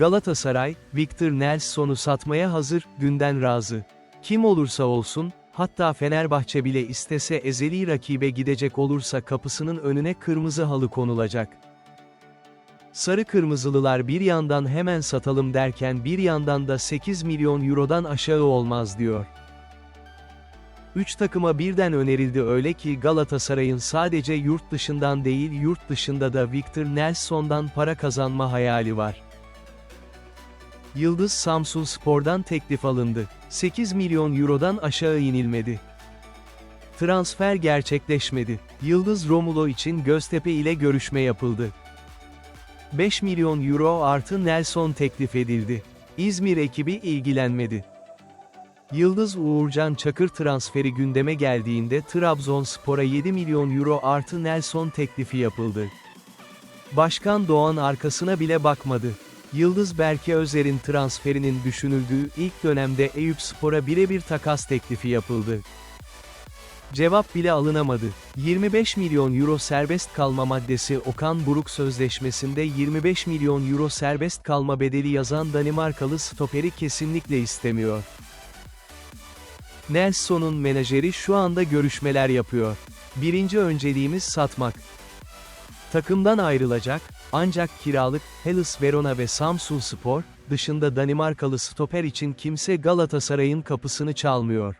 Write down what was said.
Galatasaray, Victor Nelson'u satmaya hazır, günden razı. Kim olursa olsun, hatta Fenerbahçe bile istese ezeli rakibe gidecek olursa kapısının önüne kırmızı halı konulacak. Sarı kırmızılılar bir yandan hemen satalım derken bir yandan da 8 milyon eurodan aşağı olmaz diyor. Üç takıma birden önerildi öyle ki Galatasaray'ın sadece yurt dışından değil yurt dışında da Victor Nelson'dan para kazanma hayali var. Yıldız Samsun Spor'dan teklif alındı. 8 milyon eurodan aşağı inilmedi. Transfer gerçekleşmedi. Yıldız Romulo için Göztepe ile görüşme yapıldı. 5 milyon euro artı Nelson teklif edildi. İzmir ekibi ilgilenmedi. Yıldız Uğurcan Çakır transferi gündeme geldiğinde Trabzonspor'a 7 milyon euro artı Nelson teklifi yapıldı. Başkan Doğan arkasına bile bakmadı. Yıldız Berke Özer'in transferinin düşünüldüğü ilk dönemde Eyüpspor'a birebir takas teklifi yapıldı. Cevap bile alınamadı. 25 milyon euro serbest kalma maddesi Okan Buruk sözleşmesinde 25 milyon euro serbest kalma bedeli yazan Danimarkalı stoperi kesinlikle istemiyor. Nelson'un menajeri şu anda görüşmeler yapıyor. Birinci önceliğimiz satmak. Takımdan ayrılacak, ancak kiralık, Hellas Verona ve Samsun Spor, dışında Danimarkalı stoper için kimse Galatasaray'ın kapısını çalmıyor.